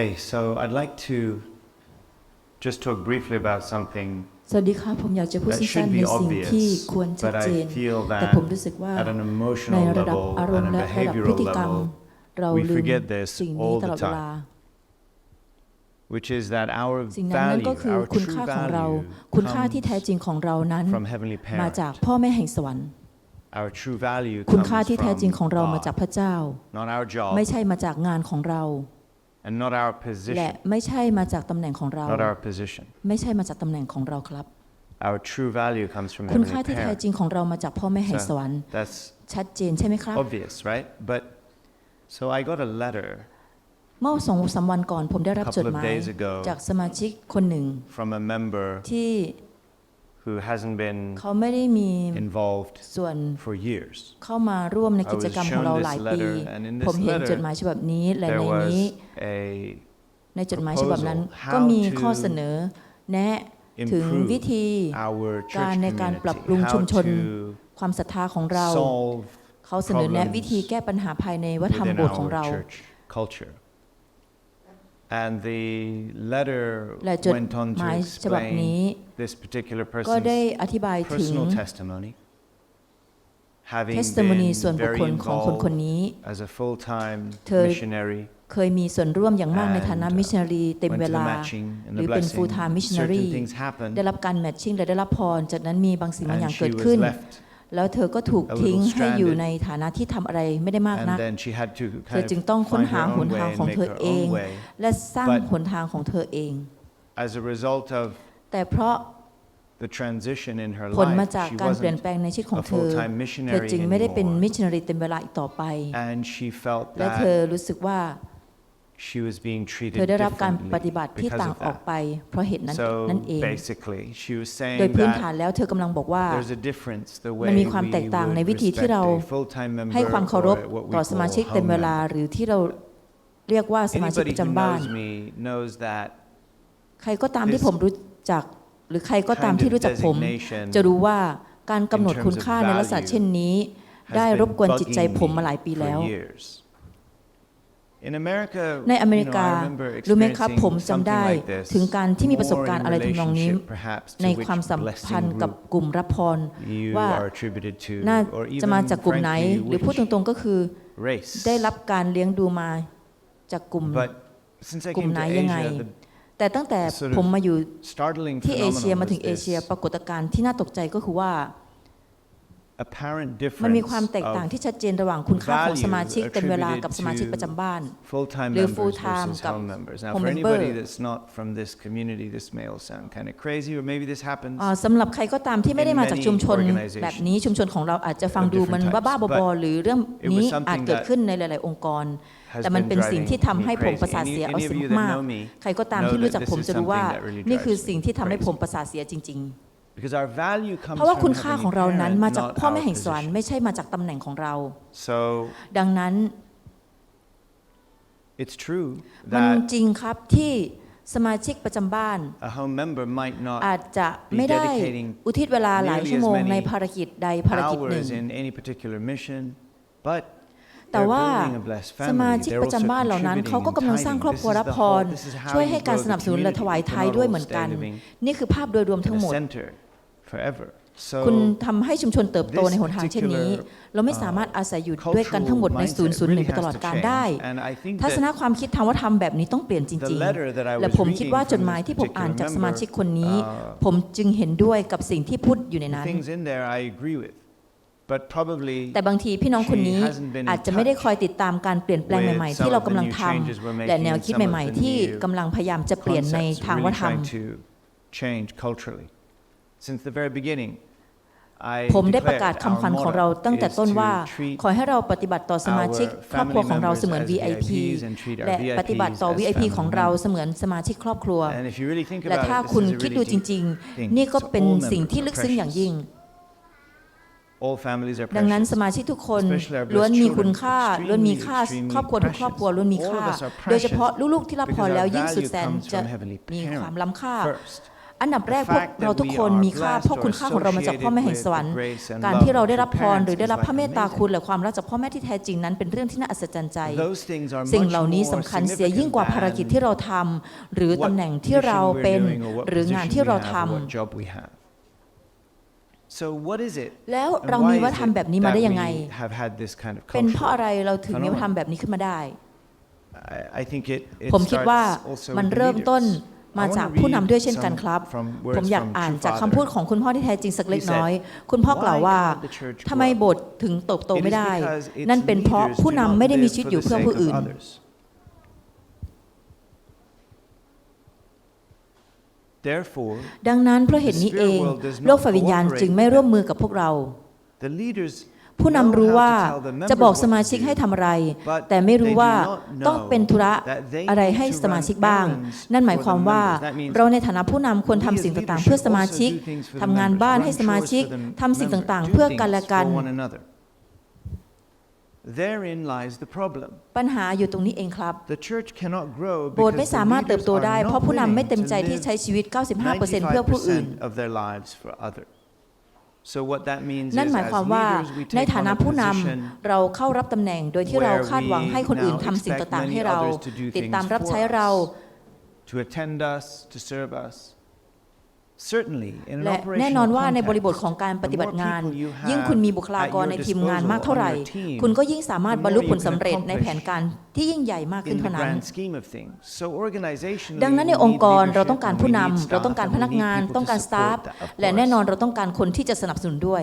Hey, so I'd like to just talk briefly about something สวัสดีครับผมอยากจะพูด that สั้น should ๆใน be สิ่งที่ obvious, ควรชัด but เจน I feel แต่ that ผมรู้สึกว่า at an ใน emotional ระดับ level อารม and ณ์ a และระดับพฤ behavioral ติกรรม level, เรา we ลืม forget this สิ่ง all นี้ the ตลอดเวลา time. which is that our สิ่งนั้นนั่น value, ก็คือ our คุณ true ค่าของเรา value คุณค่าที่แท้ comes จริงของเรานั้น from heavenly มา parent. จากพ่อแม่แห่งสวรรค์ Our true value คุณ comes ค่าที่แท้จริงของเรา from มาจาก God, พระเจ้า not our job ไม่ใช่มาจากงานของเรา and not our และ position, ไม่ใช่มาจากตำแหน่งของเรา not our position. ไม่ใช่มาจากตำแหน่งของเราครับ Our true value comes from คุณค่า heavenly ที่แท้ parent. จริงของเรามาจากพ่อแม่แห่งส So วรรค์ that's ชัดเจนใช่ไหมครับ obvious, right? But so I got a letter เมื่อสองสามวันก่อนผมได้รับ a จด couple ห of มาย days ago จากสมาชิกคนหนึ่ง from a member ที่ who hasn't been เขาไม่ได้มี involved ส่วน for years. เข้ามาร่วมในกิจกรรมของเราหลายปี I was shown this letter, and in this ผมเห็น letter, จดหมายฉบับนี้และ There ใน was นี้ a ในจดหมายฉบับนั้น proposal ก็มี how to ข้อเสนอแนะถึง improve วิธี our การ church ในการปรับปรุง community, ชุม how ชน to ความศรัทธาของเรา solve เขาเสนอแนะ problems วิธีแก้ปัญหาภายในวัฒนธรรม within โบสถ์ของ our เรา church culture. And the letter และจด went on ห to มายฉบับนี้ explain this particular ก็ได้ person's อธิบายถึง personal testimony, having เทสติม n นี been ส่วนบุค very คลของคนคน involved นี้ as a full-time เธอ missionary เคยมีส่วนร่วมอย่างมากในฐานะ And, uh, มิชชันนารีเต็ม went เว to the ลา matching and ห the รือเป็น blessing. full time missionary Certain things happened, ได้รับการแมทชิ่งและได้รับพรจากนั้นมีบางสิ่งบางอย่าง and เกิ she ด was ขึ้น left, แล้วเธอก็ถูก a little ทิ้งให้อยู่ stranded ในฐานะที่ทำอะไรไม่ได้มาก and นัก then she had to เธอ kind จึง of ต้องค้น find หา her ห own น way ทาง and ของ make เธอ her เอง own way. และสร้าง But หนทางของเธอเอง As a result of แต่เพราะ the transition in her ผลมา life, จาก she การเปลี่ยน wasn't แปลงในชีวิตของ a เธอ full-time เธอ missionary จึงไม่ได้เป็นมิช anymore. ชันนารีเต็มเวลาอีกต่อไป And she felt และเธอ that รู้สึกว่า she was being เธ treated อได้รับการป differently ฏิบัติที่ because ต่าง of ออก that. ไป เพราะเหตุนั้น So นั่นเอง basically, she was โดย saying พื้นฐาน that แล้วเธอกำลังบอกว่า there's a difference the มัน way มีความแตก we ต่าง would ในวิธีที่ respect เรา a full-time ให้ member ความเคารพ or what we ต่อสมาชิก call เต็ม home เวลา member. หรือที่เราเรียกว่าสมาชิก Anybody ประ who จำบ้าน knows me knows that ใครก็ตามที่ This ผมรู้จัก หรือใครก็ตาม kind ที่ of รู้จักผม designation จะรู้ว่าการกำหนด in terms คุณค่า of ในลักษณะ value เช่นนี้ has ได้ been รบกวนจิตใจ bugging ผมมาหลาย me ปี for แล้ว years. In America, ในอเมริ you know, กา I remember รู้ไหมครับผม experiencing จำได้ something like this, ถึงการที่มีประสบการณ์ more อะไร in ทำนองนี้ relationship, perhaps, to ใน which ความสัมพัน blessing ธ์กับ group กลุ่มรับพร you ว่า are attributed to, น่า or จะมา even จากกลุ่มไหน frankly หรือพูดต which รงๆก็คือ race. ได้รับการเลี้ยงดูมาจากกลุ่ม But since I กลุ่ม came ไหน to ยังไง Asia, the แต่ตั้งแต่ sort of ผมมาอยู่ startling ที่เอเชีย phenomenon มาถึง was เอเชีย this ปรากฏการณ์ที่น่าตกใจก็คือว่า apparent มันมี difference ความแตกต่าง of ที่ชัดเจนระหว่างคุณค่าของสมาชิก value เต็มเวลา attributed กับสมาชิกประจำบ้าน full-time หรือ members full-time versus กับ home members. Now, home for member anybody that's not from this community, this may all sound kind of crazy, or maybe this happens. อ่าสำหรับใครก็ตามที่ไม่ได้มาจากชุมชน In many organizations แบบนี้ชุมชนของเราอาจจะฟัง of ดูมัน different บ้า types ๆบอๆหรือเรื่อง it was นี้ something อาจเกิด that ขึ้นในหลายๆ องค์กร has แต่มัน been เป็นสิ่ง driving ที่ทำให้ me ผมประ crazy. สาท Any, เสียเอา any เสี of ย you that มาก know me ๆใครก็ตาม know ที่รู้ that จัก this ผม is จะรู้ something ว่า that really นี่คือ drives สิ่ง me ที่ทำให้ crazy. ผมประสาทเสียจริง Because our value ๆ comes เพราะว่า from คุณค่า heavenly ของเรานั้น parent, มาจาก not พ่อแม่ our แห่งสวรรค์ position. ไม่ใช่มาจากตำแหน่งของเรา So ดังนั้น it's true มัน that จริงครับที่สมาชิกประจำบ้าน a home member might not อาจจะไม่ได้ dedicating อุทิศเวลาหลาย nearly ชั่วโมง as many ในภารกิจใดภารกิจหนึ่ง แต่ they're ว่า building a blessed สมา family. ชิก They're ประจำ also บ้านเหล่านั้นเขาก็ contributing กำลัง and สร้างครอบ tithing. ครัว This รับ is the พร whole- this is how ช่วย you ให้การ grow ส the นับสนุนและ community. ถวาย We ทาย cannot ด้วย all เหมือนกัน stay living นี่คือภาพโดยรวมทั้ง in หม a ด center forever. คุณ So ทำให้ชุมชนเติบโตในหนทางเช่นนี้ เราไม่สามารถอาศัยอยู่ด้วยกันทั้งหมดในศูนย์ศูนย์หนึ่งไปตลอดกาลได้ and I think ทัศน that ความคิดทางวัฒนธรรมแบบนี้ต้องเปลี่ยนจ the ริง letter that I ๆและ was ผมคิด reading ว่าจด from หมาย this ที่ผมอ่าน particular จากสมาชิก member, คนนี้ uh, ผมจึงเห็นด้วยกับสิ่งที่พูดอยู่ใน the นั้น แต่บางทีพี่น้องคนนี้ she hasn't been in อาจจะไม่ได้ touch คอยติดตามการเปลี่ยนแปลง with ใหม่ๆ some ที่เรา of กำ the ลัง new ท changes we're ำและ making แนว and คิด some of ใหม่ the ๆที่ new กำลังพยายามจะเปลี่ยนใน concepts ทาง we're วัฒ really นธรรม trying to change culturally. Since the very beginning, I ผมได้ประกาศ declared คำขวัญ our ของเรา motto ตั้งแต่ is ต้น to ว่า treat ขอให้เราปฏิบัติต่อสมาชิก our ครอบครัวของเรา family เสมือน members as VIP VIPs and treat our และ VIPs ปฏิบัติต่อ as VIP family ของเรา members. เสมือนสมาชิกครอบครัว And if you really think และ about ถ้า it, this คุณ is a คิด really ดูจ deep ริง thing. ๆนี่ก็ So เป็น all สิ่ง members ที่ are ลึกซึ้งอย่างยิ่ง All families are ดังนั้นสมาชิกทุกคนล้วนมีคุณค่าล้วนมีค่าครอบครัวทุกครอบครัวล้วนมีค่า โดยเฉพาะลูกๆที่รับพรแล้วยิ่งสุดแสนจะมีความล้ำค่า อันดับแรกพวกเราทุกคนมีค่าเพราะคุณค่าของเรามาจากพ่อแม่แห่งสวรรค์ การที่เราได้รับพรหรือได้รับพระเมตตาคุณหรือความรักจากพ่อแม่ที่แท้จริงนั้นเป็นเรื่องที่น่าอัศจรรย์ใจ สิ่งเหล่านี้สำคัญเสียยิ่งกว่าภารกิจที่เราทำ หรือตำแหน่งที่เราเป็น หรืองานที่เราทำ So what is it? แล้วเรามีวัฒนธรรมแบบนี้มาได้ยังไง kind of เป็นเพราะอะไรเราถึงมีวัฒนธรรมแบบนี้ขึ้นมาได้ผมคิดว่ามันเริ่มต้นมาจากผู้นำด้วยเช่นกันครับ ผมอยากอ่านจากคำพูดของคุณพ่อที่แท้จริงสักเล็กน้อย คุณพ่อกล่าวว่าทำไมโบสถ์ถึงโตโตไม่ได้ นั่นเป็นเพราะผู้นำไม่ได้มีชีวิตอยู่เพื่อผู้อื่น ดังนั้นเพราะเหตุนี้เอง โลกฝ่ายวิญญาณจึงไม่ร่วมมือกับพวกเรา ผู้นำรู้ว่าจะบอกสมาชิกให้ทำอะไร แต่ไม่รู้ว่าต้องเป็นธุระอะไรให้สมาชิกบ้าง นั่นหมายความว่าเราในฐานะผู้นำควรทำสิ่งต่างๆ เพื่อสมาชิกทำงานบ้านให้สมาชิกทำสิ่งต่างๆ เพื่อกันและกัน Therein lies the problem. ปัญหาอยู่ตรงนี้เองครับ The ถ์ cannot grow โบสถ์ไม่สามารถเติบโตได้ เพราะผู้นำไม่เต็มใจที่ใช้ชีวิต 95%เพื่อผู้อื่น of their lives for other. So what that means นั่นหมายความว่าในฐานะผู้นำเราเข้ารับตำแหน่งโดยที่เราคาดหวังให้คนอื่นทำสิ่งต่างๆให้เรา ติดตามรับใช้เรา to attend us to serve us และแน่นอนว่าในบริบทของการปฏิบัติงาน ยิ่งคุณมีบุคลากรในทีมงานมากเท่าไหร่ คุณก็ยิ่งสามารถบรรลุผลสำเร็จในแผนการที่ยิ่งใหญ่มากขึ้นเท่านั้น ดังนั้นในองค์กรเราต้องการผู้นำเราต้องการพนักงาน ต้องการสตาฟและแน่นอนเราต้องการคนที่จะสนับสนุนด้วย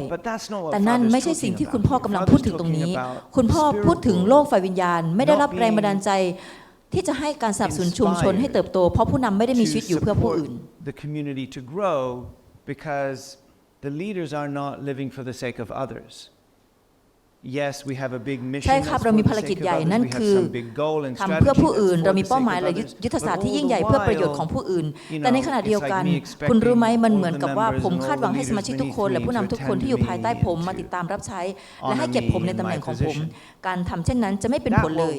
แต่นั่นไม่ใช่สิ่งที่คุณพ่อกำลังพูดถึงตรงนี้ คุณพ่อพูดถึงโลกฝ่ายวิญญาณ ไม่ได้รับแรงบันดาลใจ ที่จะให้การสนับสนุนชุมชนให้เติบโต เพราะผู้นำไม่ได้มีชีวิตอยู่เพื่อผู้อื่น the community to grow because the leaders are not living for the sake of others Yes, we have a big mission. ใช่ครับเรามีภารกิจใหญ่นั่นคือทำเพื่อผู้อื่น เรามีเป้าหมายและยุทธศาสตร์ที่ยิ่งใหญ่เพื่อประโยชน์ของผู้อื่น แต่ในขณะเดียวกัน คุณรู้ไหมมันเหมือนกับว่าผมคาดหวังให้สมาชิกทุกคน และผู้นำทุกคนที่อยู่ภายใต้ผมมาติดตามรับใช้ และให้เก็บผมในตำแหน่งของผม การทำเช่นนั้นจะไม่เป็นผลเลย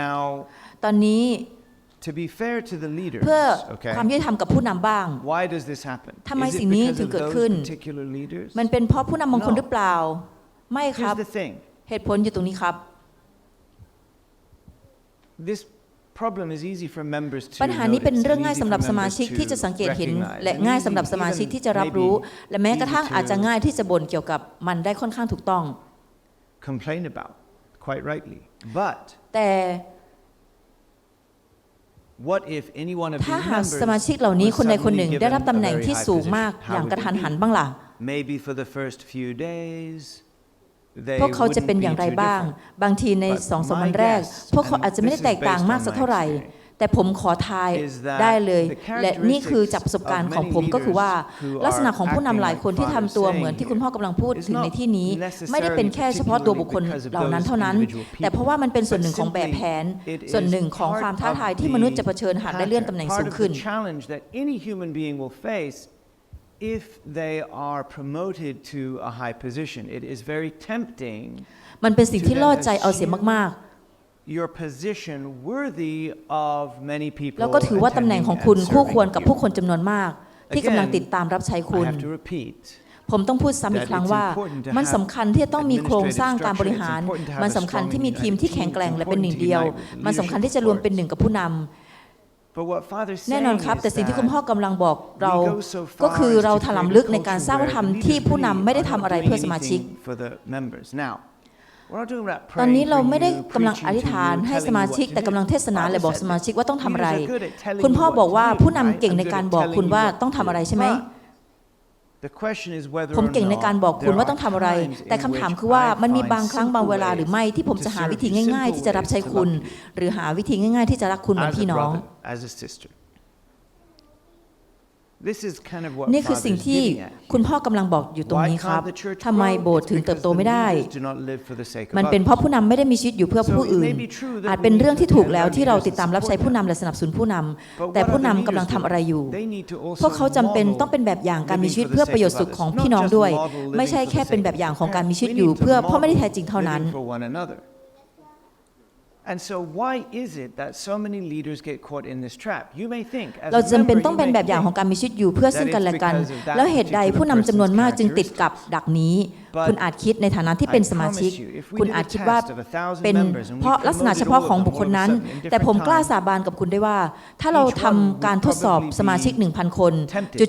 now ตอนนี้ to be fair to the leaders เพื่อความยุติธรรมกับผู้นำบ้าง why does this happen ทำไมสิ่งนี้ถึงเกิดขึ้น มันเป็นเพราะผู้นำบางคนหรือเปล่า ไม่ครับ เหตุผลอยู่ตรงนี้ครับ this problem is easy for members to ปัญหานี้เป็นเรื่องง่ายสำหรับสมาชิกที่จะสังเกตเห็น และง่ายสำหรับสมาชิกที่จะรับรู้ และแม้กระทั่งอาจจะง่ายที่จะบ่นเกี่ยวกับมันได้ค่อนข้างถูกต้อง complain about quite rightly. But แต่ what if any one of ถ้า these หากสมา members ชิกเหล่านี้ was คนใดคนหนึ่ง suddenly ได้ given รับตำ a แหน่ง very ที่ high สูงมาก position? อ How ย่าง would กระ they ทันหัน be? บ้างล่ะ Maybe for the first few days, they พวกเขาจะเป็น wouldn't อย่าง be ไร too บ้าง different. บางทีใน But สองสาม my วันแรก guess, พวกเขา and อาจจะไม่ได้ this is แตกต่าง based on มากสัก my เท่าไหร่ experience, แต่ผมขอทายได้เลย และนี่คือจับประสบการณ์ของผมก็คือว่า ลักษณะของผู้นำหลายคนที่ทำตัวเหมือนที่คุณพ่อกำลังพูดถึงในที่นี้ ไม่ได้เป็นแค่เฉพาะตัวบุคคลเหล่านั้นเท่านั้น แต่เพราะว่ามันเป็นส่วนหนึ่งของแบบแผน ส่วนหนึ่งของความท้าทายที่มนุษย์จะเผชิญหากได้เลื่อนตำแหน่งสูงขึ้น if they are promoted to a high position it is very tempting มันเป็นสิ่งที่ล่อใจเอาเสียมากๆ your position worthy of many people แล้วก็ถือว่าตำแหน่งของคุณคู่ควรกับผู้คนจำนวนมาก ที่กำลังติดตามรับใช้คุณ ผมต้องพูดซ้ำอีกครั้งว่า มันสำคัญที่จะต้องมีโครงสร้างการบริหาร มันสำคัญที่มีทีมที่แข็งแกร่งและเป็นหนึ่งเดียว มันสำคัญที่จะรวมเป็นหนึ่งกับผู้นำแน่นอนครับ แต่สิ่งที่คุณพ่อกำลังบอกเรา ก็คือเราถลำลึกในการสร้างวัฒนธรรมที่ผู้นำไม่ได้ทำอะไรเพื่อสมาชิก ตอนนี้เราไม่ได้กำลังอธิษฐานให้สมาชิก แต่กำลังเทศนาเลยบอกสมาชิกว่าต้องทำอะไร คุณพ่อบอกว่าผู้นำเก่งในการบอกคุณว่าต้องทำอะไรใช่ไหมผมเก่งในการบอกคุณว่าต้องทำอะไร แต่คำถามคือว่ามันมีบางครั้งบางเวลาหรือไม่ที่ผมจะหาวิธีง่าย ๆ ที่จะรับใช้คุณ หรือหาวิธีง่าย ๆ ที่จะรักคุณเหมือนพี่น้อง because โต the ไม่ได้ leaders do not live for the sake of มันเป็นเพราะ others. ผู้นำไม่ได้มีชีวิตอยู่เพื่อ So ผู้ it อื่น may be true that อาจ we เป็น need เรื่อง to ที่ถูก depend แล้ว on ที่เรา leaders ติด to ตามรับใช้ support ผู้นำ them. และสนับสนุนผู้นำ But แต่ what ผู้ are the นำกำลัง leaders ทำอะไรอยู่ doing? They need to also พวกเขาจำเป็น model ต้องเป็นแบบอย่างการมีชีวิต living for เพื่อ the ประโยช sake น์ of สุขของ others, พี่ not น้อง just ด้วย model ไม่ living ใช่ for the แค่เป็น sake แบบ of อย่างของการมี others. ชีวิต We อยู่ need to เพื่อเพราะไม่ได้ model แท้จริงเท่านั้น And so why is it that so many leaders get caught in this trap? You may think as a เรา member, จำเป็นต้อง you เป็น may แบบอย่าง think ของการมีชีวิตอยู่เพื่อซึ่งกันและกัน แล้วเหตุใดผู้นำจำนวนมากจึงติดกับดักนี้ คุณอาจคิดในฐานะที่เป็นสมาชิก คุณอาจคิดว่าเป็นเพราะลักษณะเฉพาะของบุคคลนั้น แต่ผมกล้าสาบานกับคุณได้ว่า ถ้าเราทำการทดสอบสมาชิก 1,000 คน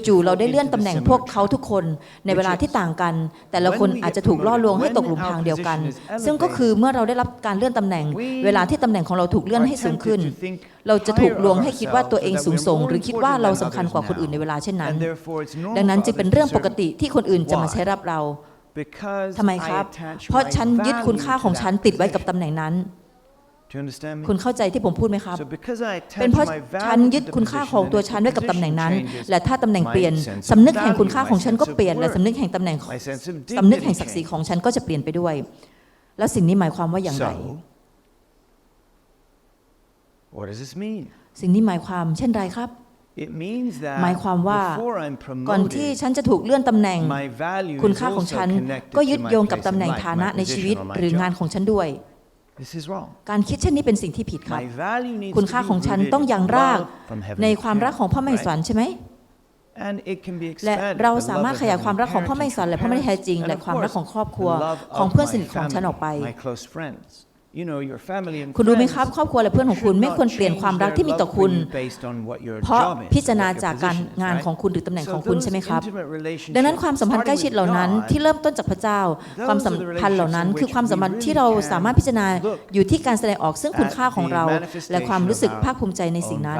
จู่ๆเราได้เลื่อนตำแหน่งพวกเขาทุกคนในเวลาที่ต่างกัน แต่ละคนอาจจะถูกล่อลวงให้ตกหลุมทางเดียวกัน ซึ่งก็คือเมื่อเราได้รับการเลื่อนตำแหน่ง เวลาที่ตำแหน่งของเราถูกเลื่อนให้สูงขึ้น เราจะถูกลวงให้คิดว่าตัวเองสูงส่ง หรือคิดว่าเราสำคัญกว่าคนอื่นในเวลาเช่นนั้น ดังนั้นจึงเป็นเรื่องปกติที่คนอื่นจะมาใช้รับเรา ทำไมครับ เพราะฉันยึดคุณค่าของฉันติดไว้กับตำแหน่งนั้น คุณเข้าใจที่ผมพูดไหมครับ เป็นเพราะฉันยึดคุณค่าของตัวฉันไว้กับตำแหน่งนั้น และถ้าตำแหน่งเปลี่ยนสำนึกแห่งคุณค่าของฉันก็เปลี่ยน และสำนึกแห่งตำแหน่งสำนึกแห่งศักดิ์ศรีของฉันก็จะเปลี่ยนไปด้วย แล้วสิ่งนี้หมายความว่าอย่างไร สิ่งนี้หมายความเช่นไรครับ หมายความว่าก่อนที่ฉันจะถูกเลื่อนตำแหน่ง คุณค่าของฉันก็ยึดโยงกับตำแหน่งฐานะในชีวิตหรืองานของฉันด้วย การคิดเช่นนี้เป็นสิ่งที่ผิดครับ คุณค่าของฉันต้องยังรากในความรักของพ่อแม่สวรรค์ใช่ไหมและเราสามารถขยายความรักของพ่อแม่สอนและพ่อแม่แท้จริง และความรักของครอบครัวของเพื่อนสนิทของฉันออกไป คุณรู้ไหมครับ ครอบครัวและเพื่อนของคุณไม่ควรเปลี่ยนความรักที่มีต่อคุณ เพราะพิจารณาจากการงานของคุณหรือตำแหน่งของคุณใช่ไหมครับ ดังนั้นความสัมพันธ์ใกล้ชิดเหล่านั้นที่เริ่มต้นจากพระเจ้า ความสัมพันธ์เหล่านั้น คือความสัมพันธ์ที่เราสามารถพิจารณาอยู่ที่การแสดงออกซึ่งคุณค่าของเรา และความรู้สึกภาคภูมิใจในสิ่งนั้น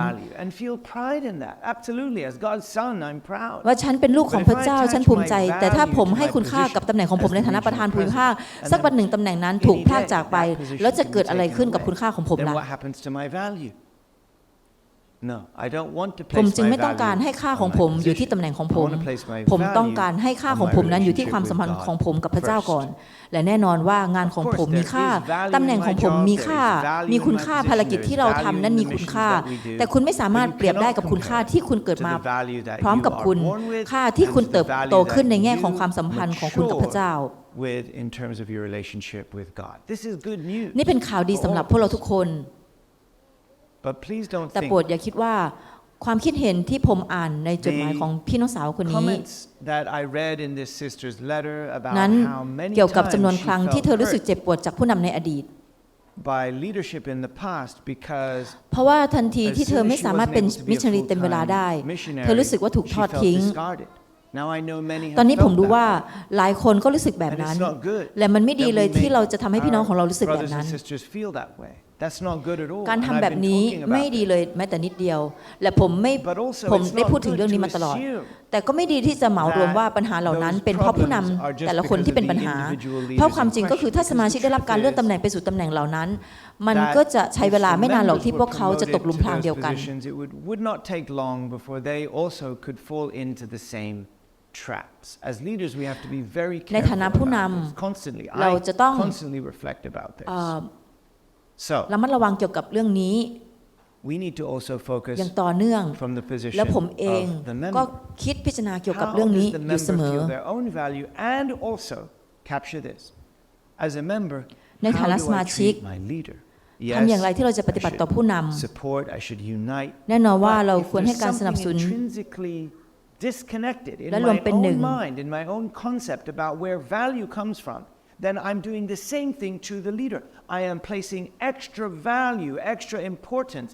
ว่าฉันเป็นลูกของพระเจ้าฉันภูมิใจ แต่ถ้าผมให้คุณค่ากับตำแหน่งของผมในฐานะประธานภูมิภาคสักวันหนึ่งตำแหน่งนั้นถูกพลากจากไปแล้วจะเกิดอะไรขึ้นกับคุณค่าของผมล่ะ ผมจึงไม่ต้องการให้ค่าของผมอยู่ที่ตำแหน่งของผม ผมต้องการให้ค่าของผมนั้นอยู่ที่ความสัมพันธ์ของผมกับพระเจ้าก่อน และแน่นอนว่างานของผมมีค่าตำแหน่งของผมมีค่า มีคุณค่าภารกิจที่เราทำนั้นมีคุณค่า แต่คุณไม่สามารถเปรียบได้กับคุณค่าที่คุณเกิดมา พร้อมกับคุณค่าที่คุณเติบโตขึ้นในแง่ของความสัมพันธ์ของคุณกับพระเจ้า with in terms of your relationship with God. This is good news. นี่เป็นข่าวดีสำหรับพวกเราทุกคน แต่โปรดอย่าคิดว่าความคิดเห็นที่ผมอ่านในจดหมายของพี่น้องสาวคนนี้นั้นเกี่ยวกับจำนวนครั้งที่เธอรู้สึกเจ็บปวดจากผู้นำในอดีต by leadership in the past because เพราะว่าทันทีที่เธอไม่สามารถเป็นมิชชันนีเต็มเวลาได้ เธอรู้สึกว่าถูกทอดทิ้ง ตอนนี้ผมรู้ว่าหลายคนก็รู้สึกแบบนั้น และมันไม่ดีเลยที่เราจะทำให้พี่น้องของเรารู้สึกแบบนั้น การทำแบบนี้ไม่ดีเลยแม้แต่นิดเดียว และผมไม่ผมได้พูดถึงเรื่องนี้มาตลอด แต่ก็ไม่ดีที่จะเหมารวมว่าปัญหาเหล่านั้น เป็นเพราะผู้นำแต่ละคนที่เป็นปัญหา เพราะความจริงก็คือถ้าสมาชิกได้รับการเลื่อนตำแหน่งไปสู่ตำแหน่งเหล่านั้น มันก็จะใช้เวลาไม่นานหรอกที่พวกเขาจะตกลุมพรางเดียวกันในฐานะผู้นำเราจะต้อง So ระมัดระวังเกี่ยวกับเรื่องนี้ we need to also focus อย่างต่อเนื่อง from the position และผมเองก็คิดพิจารณาเกี่ยวกับเรื่องนี้อยู่เสมอ their own value and also capture this as a member ในฐานะสมาชิกทำอย่างไรที่เราจะปฏิบัติต่อผู้นำแน่นอนว่าเราควรให้การสนับสนุน disconnected in my own mind, in my own concept about where value comes from, then I'm doing the same thing to the leader. I am placing extra value, extra importance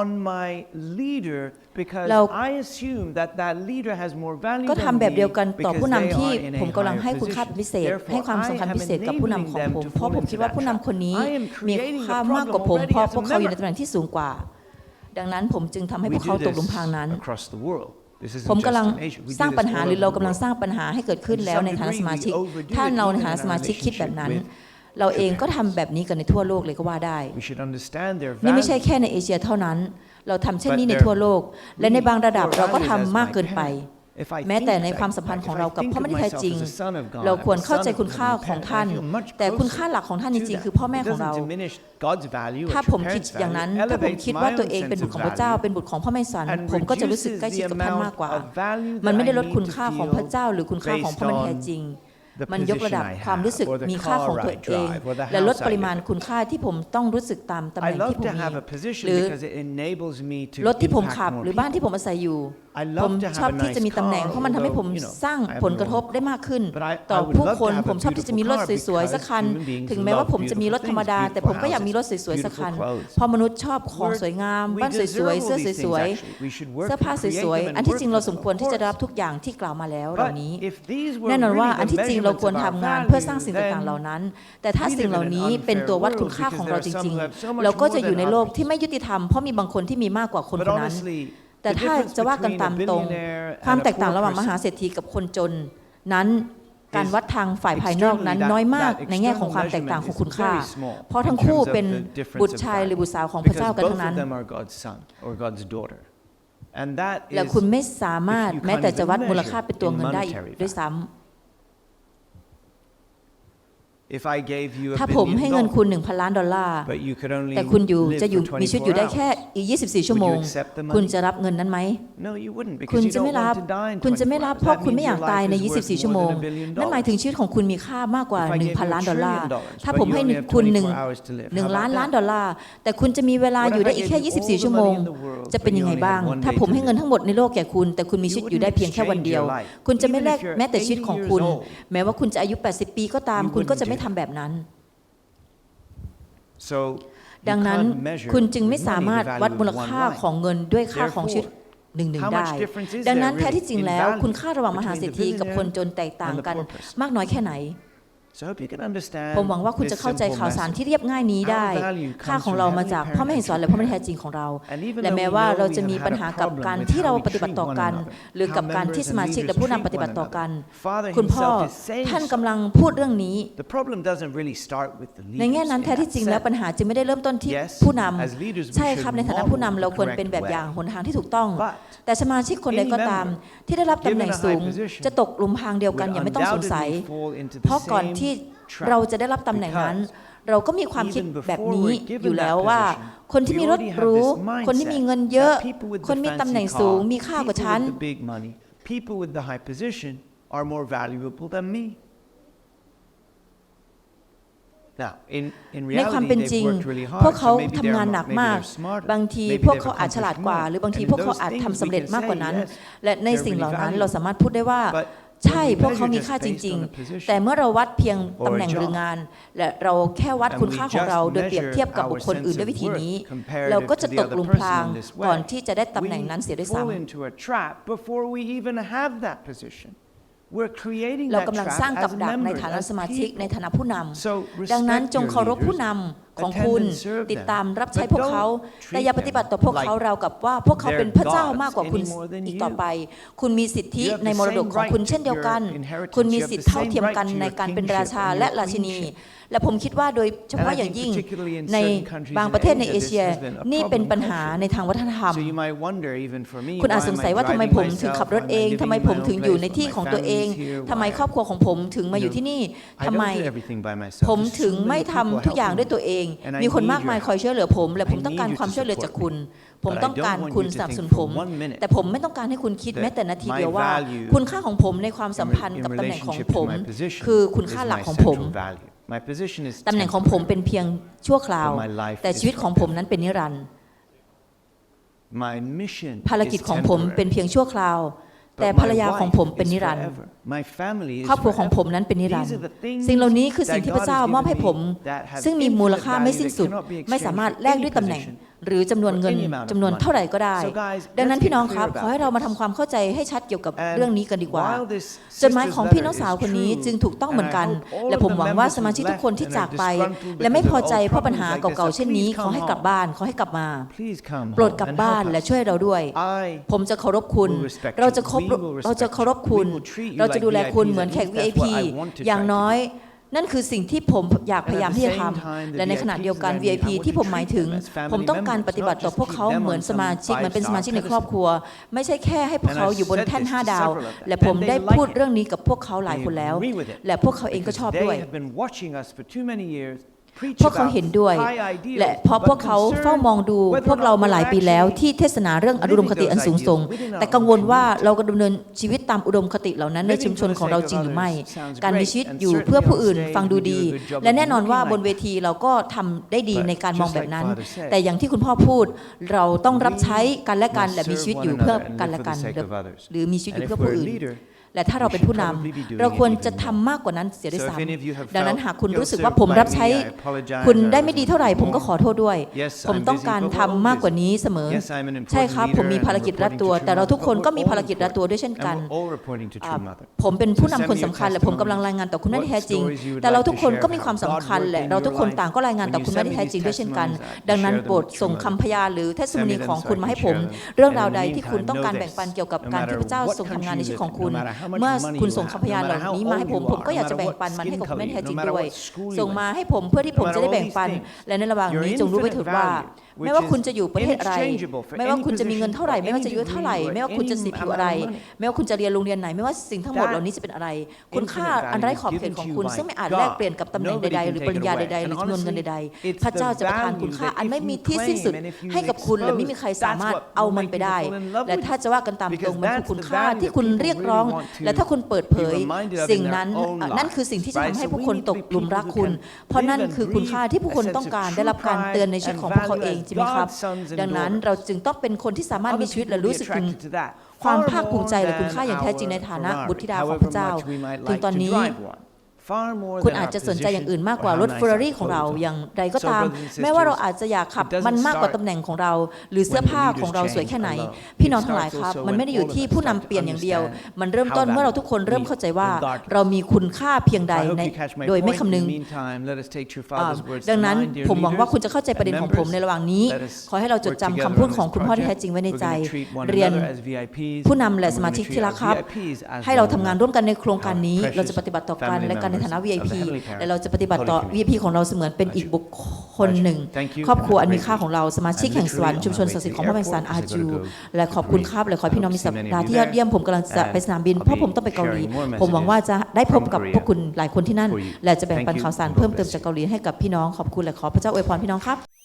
on my leader because เรา I assume that that leader has more value ก็ than ทำแบบเดียวกัน me ต่อ because ผู้นำ they ที่ are in a ผมกำลัง higher ให้คุณค่าเป็น position. พิเศษ Therefore, ให้ความสำคัญ I am พิเศษกับผู้นำของ enabling them ผม to เพราะ fall ผมคิด into ว่า that ผู้นำคนนี้ trap. I am มี creating the ค่ามากกว่าผม problem เพราะ already as a พวกเขาอยู่ใน member. ตำแหน่งที่สูงกว่า ดังนั้นผมจึงทำให้ We พวก do เขาตกหลุมพรางนั้น this across the world. ผมกำลังสร้างปัญหาหรือเรากำลังสร้างปัญหาให้เกิดขึ้นแล้วในฐานะสมาชิก ถ้าเราในฐานะสมาชิกคิดแบบนั้น เราเองก็ทำแบบนี้กันในทั่วโลกเลยก็ว่าได้ นี่ไม่ใช่แค่ในเอเชียเท่านั้น เราทำเช่นนี้ในทั่วโลก และในบางระดับเราก็ทำมากเกินไป แม้แต่ในความสัมพันธ์ของเรากับพ่อแม่ที่แท้จริง เราควรเข้าใจคุณค่าของท่าน แต่คุณค่าหลักของท่านจริงๆคือพ่อแม่ของเรา ถ้าผมคิดอย่างนั้น ถ้าผมคิดว่าตัวเองเป็นบุตรของพระเจ้า เป็นบุตรของพ่อแม่สัน ผมก็จะรู้สึกใกล้ชิดกับท่านมากกว่า มันไม่ได้ลดคุณค่าของพระเจ้า หรือคุณค่าของพ่อแม่แท้จริง มันยกระดับความรู้สึกมีค่าของตัวเอง และลดปริมาณคุณค่าที่ผมต้องรู้สึกตามตำแหน่งที่ผมมีหรือรถที่ผมขับหรือบ้านที่ผมอาศัยอยู่ผมชอบที่จะมีตำแหน่งเพราะมันทำให้ผมสร้างผลกระทบได้มากขึ้น ต่อผู้คนผมชอบที่จะมีรถสวยๆสักคัน ถึงแม้ว่าผมจะมีรถธรรมดา แต่ผมก็อยากมีรถสวยๆสักคันเพราะมนุษย์ชอบของสวยงามบ้านสวยๆเสื้อสวยๆเสื้อผ้าสวยๆอันที่จริงเราสมควรที่จะรับทุกอย่างที่กล่าวมาแล้วเหล่านี้ แน่นอนว่าอันที่จริงเราควรทำงานเพื่อสร้างสิ่งต่างๆเหล่านั้น แต่ถ้าสิ่งเหล่านี้เป็นตัววัดคุณค่าของเราจริงๆ เราก็จะอยู่ในโลกที่ไม่ยุติธรรมเพราะมีบางคนที่มีมากกว่าคนคนนั้น แต่ถ้าจะว่ากันตามตรง ความแตกต่างระหว่างมหาเศรษฐีกับคนจนนั้นการวัดทางฝ่ายภายนอกนั้นน้อยมากในแง่ของความแตกต่างของคุณค่า เพราะทั้งคู่เป็นบุตรชายหรือบุตรสาวของพระเจ้ากันทั้งนั้น และคุณไม่สามารถแม้แต่จะวัดมูลค่าเป็นตัวเงินได้ด้วยซ้ำ ถ้าผมให้เงินคุณหนึ่งพันล้านดอลลาร์ แต่คุณอยู่จะอยู่มีชีวิตอยู่ได้แค่อีก 24 ชั่วโมง คุณจะรับเงินนั้นไหม คุณจะไม่รับ คุณจะไม่รับเพราะคุณไม่อยากตายใน 24 ชั่วโมง นั่นหมายถึงชีวิตของคุณมีค่ามากกว่า 1,000 ล้านดอลลาร์ ถ้าผมให้คุณหนึ่งหนึ่งล้านล้านดอลลาร์ แต่คุณจะมีเวลาอยู่ได้อีกแค่ 24 ชั่วโมง จะเป็นยังไงบ้าง ถ้าผมให้เงินทั้งหมดในโลกแก่คุณ แต่คุณมีชีวิตอยู่ได้เพียงแค่วันเดียว คุณจะไม่แลกแม้แต่ชีวิตของคุณ แม้ว่าคุณจะอายุ 80 ปีก็ตาม คุณก็จะไมทำแบบนั้น ดังนั้นคุณจึงไม่สามารถวัดมูลค่าของเงินด้วยค่าของชีวิตหนึ่งหนึ่งได้ ดังนั้นแท้ที่จริงแล้ว คุณค่าระหว่างมหาเศรษฐีกับคนจนแตกต่างกัน มากน้อยแค่ไหน ผมหวังว่าคุณจะเข้าใจข่าวสารที่เรียบง่ายนี้ได้ ค่าของเรามาจากพ่อแม่แห่งสอนและพ่อแม่แท้จริงของเรา และแม้ว่าเราจะมีปัญหากับการที่เราปฏิบัติต่อกัน หรือกับการที่สมาชิกและผู้นำปฏิบัติต่อกัน คุณพ่อท่านกำลังพูดเรื่องนี้ ในแง่นั้นแท้ที่จริงแล้วปัญหาจึงไม่ได้เริ่มต้นที่ผู้นำ ใช่ครับในฐานะผู้นำเราควรเป็นแบบอย่างหนทางที่ถูกต้อง แต่สมาชิกคนใดก็ตาม ที่ได้รับตำแหน่งสูง จะตกลุมพรางเดียวกันอย่างไม่ต้องสงสัย เพราะก่อนที่ที่เราจะได้รับตำแหน่งนั้น เราก็มีความคิดแบบนี้อยู่แล้วว่า คนที่มีรถหรูคนที่มีเงินเยอะ คนมีตำแหน่งสูง มีค่ากว่าฉันในความเป็นจริง พวกเขาทำงานหนักมาก บางทีพวกเขาอาจฉลาดกว่า หรือ บางทีพวกเขาอาจทำสำเร็จมากกว่านั้น และในสิ่งเหล่านั้นเราสามารถพูดได้ว่า ใช่เพราะเขามีค่าจริง ๆ แต่เมื่อเราวัดเพียงตำแหน่งหรืองาน และเราแค่วัดคุณค่าของเราโดยเปรียบเทียบกับบุคคลอื่นด้วยวิธีนี้ เราก็จะตกลุมพรางก่อนที่จะได้ตำแหน่งนั้นเสียด้วยซ้ำเรากำลังสร้างกับดักในฐานะสมาชิกในฐานะผู้นำดังนั้นจงเคารพผู้นำ ของคุณติดตามรับใช้พวกเขาแต่อย่าปฏิบัติต่อพวกเขาเรากับว่าพวกเขาเป็นพระเจ้ามากกว่าคุณอีกต่อไป คุณมีสิทธิในมรดกของคุณเช่นเดียวกัน คุณมีสิทธิเท่าเทียมกันในการเป็นราชาและราชินี และผมคิดว่าโดยเฉพาะอย่างยิ่งในบางประเทศในเอเชีย นี่เป็นปัญหาในทางวัฒนธรรม คุณอาจสงสัยว่าทำไมผมถึงขับรถเองทำไมผมถึงอยู่ในที่ของตัวเองทำไมครอบครัวของผมถึงมาอยู่ที่นี่ทำไม ผมถึงไม่ทำทุกอย่างด้วยตัวเอง And มีคนมากมายคอยช่วยเหลือผม และผมต้องการความช่วยเหลือจากคุณ ผมต้องการคุณสนับสนุนผมแต่ผมไม่ต้องการให้คุณคิดแม้แต่นาทีเดียวว่าคุณค่าของผมในความสัมพันธ์กับตำแหน่งของผมคือคุณค่าหลักของผมตำแหน่งของผมเป็นเพียงชั่วคราวแต่ชีวิตของผมนั้นเป็นนิรันดร์ภารกิจของผมเป็นเพียงชั่วคราว แต่ภรรยาของผมเป็นนิรันดร์ครอบครัวของผมนั้นเป็นนิรันดร์สิ่งเหล่านี้คือสิ่งที่พระเจ้ามอบให้ผม ซึ่งมีมูลค่าไม่สิ้นสุด ไม่สามารถแลกด้วยตำแหน่ง หรือจำนวนเงินจำนวนเท่าไหร่ก็ได้ดังนั้นพี่น้องครับขอให้เรามาทำความเข้าใจให้ชัดเกี่ยวกับเรื่องนี้กันดีกว่าจดหมายของพี่น้องสาวคนนี้จึงถูกต้องเหมือนกันและผมหวังว่าสมาชิกทุกคนที่จากไปและไม่พอใจเพราะปัญหาเก่าๆเช่นนี้ขอให้กลับบ้าน ขอให้กลับมาโปรดกลับบ้านและช่วยเราด้วยผมจะเคารพคุณเราจะเคารพเราจะเคารพคุณเราจะดูแลคุณเหมือนแขก VIP อย่างน้อย นั่นคือสิ่งที่ผมอยากพยายามที่จะทำและในขณะเดียวกัน VIP ที่ผมหมายถึง ผมต้องการปฏิบัติต่อพวกเขาเหมือนสมาชิกเหมือนเป็นสมาชิกในครอบครัว ไม่ใช่แค่ให้พวกเขาอยู่บนแท่น 5 ดาว และผมได้พูดเรื่องนี้กับพวกเขาหลายคนแล้ว และพวกเขาเองก็ชอบด้วย They have been watching us for too many years. preach พวกเขา about เห็นด้วย high ideals, และเพราะ but พวกเขา concerned เฝ้ามองดู whether พวกเรามาหลายปีแล้ว we're ที่เทศนาเรื่องอนุดมคติอันสูงส่ง living those ideals within our แต่กังวลว่า community เราก็ดำเนินชีวิตตามอุดมคติเหล่านั้นใน Living ชุมชน for the ของเรา sake of จริงหรือไม่ others sounds การมี great, ชีวิต and อยู่ certainly เพื่อผู้อื่น on stage ฟังดู we do ดี a good job of และแน่นอนว่า looking บ like นเวทีเราก็ทำได้ดี But ในการมอง just แบบ like นั้น Father said, แต่อย่างที่คุณพ่อพูดเราต้องรับใช้กันและกัน must และมี serve ชีวิต one อยู่เพื่อ another and กัน live และ for กัน the sake of others. หรือมีชีวิตอ And ยู่ if เพื่อผู้ we're a อื่น leader, และถ้าเราเป็นผู้นำ we should probably be doing เราควร it even จะทำ more. มากกว่านั้นเสียด้วย So if ซ้ any of you have ำดังนั้น felt หากคุณ ill รู้สึกว่า served ผมรับ by ใช้ me, I apologize. คุณ I ได้ไม่ดีเท่าไหร่ was ผมก็ขอโทษด้วย Yes, ผม I'm ต้อง busy, การ but we're ทำ all มากกว่า busy. นี้เสมอ Yes, I'm an ใช่ important ครับ ผม leader มี and ภารกิจรัด reporting ตัว to True แต่เราทุกคน Mother, ก็ but มี we're ภาร all กิจรัดตัวด้วยเช่น important. กัน And we're all reporting to อ่า True Mother. ผมเป็นผู้นำ So คน send me สำ your คัญและผมกำลังรายงานต่อคุณแม่ที่ What แท้จริง stories you would แต่เรา like to ทุกคน share ก็มีความ about สำคัญ God และ working เราทุกคน in your ต่างก็รายงานต่อ life. คุณ When แม่ you ที่แท้จริง send me ด้วยเช่นกัน testimonies, I ดังนั้น share them โปรด with True ส่ง Mother. คำพยานหรือเทศมนี Send me them ของ so คุณ I มา can ให้ผม share them. เรื่อง And ราว in ใด the ที่คุณ meantime, ต้องการ know แบ่งปัน this. เกี่ยวกับ No การที่ matter พระเจ้า what ทรงทำงานใน country ชีวิต you ของ live in, คุณ no matter how much เมื่อ money คุณ you ส่ง have, คำพยาน no เหล่า matter how นี้มาให้ old ผม you ผม are, ก็อยาก no จะ matter แบ่ง what ปันมันให้ skin กับคุณแม่ color แท้ you จริง no matter ด้วย what school ส่ง you มา went ให้ผมเพื่อที่ผม No จะ matter ได้แบ่ง all ปัน these things. และในระหว่าง Your นี้จงรู้ไว้ infinite เถิดว่า value, ไม่ว่า which คุณจะอยู่ประเทศอะไร is inexchangeable for ไม่ว่า any คุณจะมีเงิน position เท่าไหร่ or ไม่ว่า any จะอายุเท่าไหร่ degree or ไม่ว่าคุณจะ any สีผิว amount of อะไร money. ไม่ว่าคุณจะเรียนโรงเรียนไหน ไม่ว่าสิ่งทั้งหมด That เหล่านี้จะเป็นอะไร คุณค่า infinite อันไร้ value ขอบเขต given ของ to you คุณ by ซึ่งไม่อาจ God. แลกเปลี่ยนกับตำแหน่ง Nobody ใด can ๆหรือ take ปริญญา it away. ใดๆห And รือจำนวนเงิน honestly, ใด it's ๆพระเจ้า the จะประทาน value คุณค่า that อัน if ไม่ you มีที่สิ้น claim สุด and if you ให้กับคุณและไม่มีใคร expose, สามารถ that's what เอา will มัน make ไปได้ people fall in love และ with ถ้าจะว่ากันตามตรง Because มันคือ that's คุณ the ค่า value ที่ that คุณ people เรียก really ร้อง want to และถ้าคุณเปิดเผย be reminded of in สิ่ง their นั้น own อะนั่นคือสิ่งที่จะ lives, ทำให้ right? ผู้ So คน we need ต to ก be หลุมรัก people who คุณ can เพราะนั่น live and คือคุณค่าที่ผู้คน breathe a ต้อง sense of การ true ได้รับการเตือนในชีวิต pride ของพวก and เขาเอง value as ใช่ไหมครับ God's sons and ดังนั้น daughters. เราจึงต้องเป็นคนที่สามารถ Other มีชีวิต people และ will be รู้สึกถึง attracted to that ความ far ภาคภูมิใจ more และคุณค่า than อย่างแท้จริงใน our ฐานะ Ferrari, บุตรธิดาของ however พระเจ้า much we might ถึง like ตอน to นี้ drive one. Far more คุณ than อาจ our จะสนใจอย่าง position อื่นมากก or ว่า how รถ nice เฟอร์รา our รี่ของเรา clothes อย่าง are. ไรก็ So, ตาม brothers and แม้ว่าเรา sisters, อาจจะอยากขับ it doesn't มันมากกว่า start ตำแหน่งของเรา หรือเสื้อ when the ผ้า leaders ของเราสวยแค่ไหน change alone. พี่ It น้องทั้งหลาย starts ครับ also มันไม่ได้อยู่ when ที่ all of us ผู้นำ start to เปลี่ยนอย่างเดียว understand มันเริ่มต้น how เมื่อเราทุกคน valuable เริ่ม we เข้าใจว่า regard เรามีคุณค่าเพียงใด I hope ใน you catch my โดยไม่ point. คำนึง In the meantime, let us take True อ่า Father's words ดั to งนั้น mind, dear ผมหวังว่า leaders คุณจะเข้าใจประเด็น and ของผม members. ในระหว่างนี้ Let us ขอให้เราจด work จำ together คำพูด on ของ this คุณพ่อที่ project. แท้จริงไว้ใน We're ใจ gonna treat one เรียน another as VIPs, ผู้นำและ and ส we're มา gonna ชิก treat ที่รั our กครับ VIPs as ให้เรา one ทำงาน another. ร่วมกันในโครงการนี้ Our เราจะปฏิบัติต่อกัน precious และกันในฐานะ family members VIP of the Heavenly Parents และเราจะปฏิบัติต่อ Holy VIP ของเราเสมือนเป็นอีกบุคคลหนึ่ง Thank you ครอบครัว and อันมี have a ค่า great ของเราสมาชิก And แห่งสวรรค์ literally ชุมชน on my ศักดิ์สิทธิ์ของ way พ to ระ the แมงสาร airport อา because I จู gotta go และขอบคุณ to ครับและขอให้พี่น้องมีสัป Korea. ดาห์ที่ยอดเยี่ยมผมกำลังจะ And ไปสนามบิน I'll เพราะผม be ต้องไปเกาหลี sharing more ผมหวังว่าจะได้พบกับ from พวกคุณหลายคนที่นั่น for you. และจะแบ่งปัน Thank you. ข่าวสาร God เพิ่มเติม bless จากเกาหลีให้กับพี่น้องขอบคุณและขอพระเจ้าอวยพรพี่น้องครับ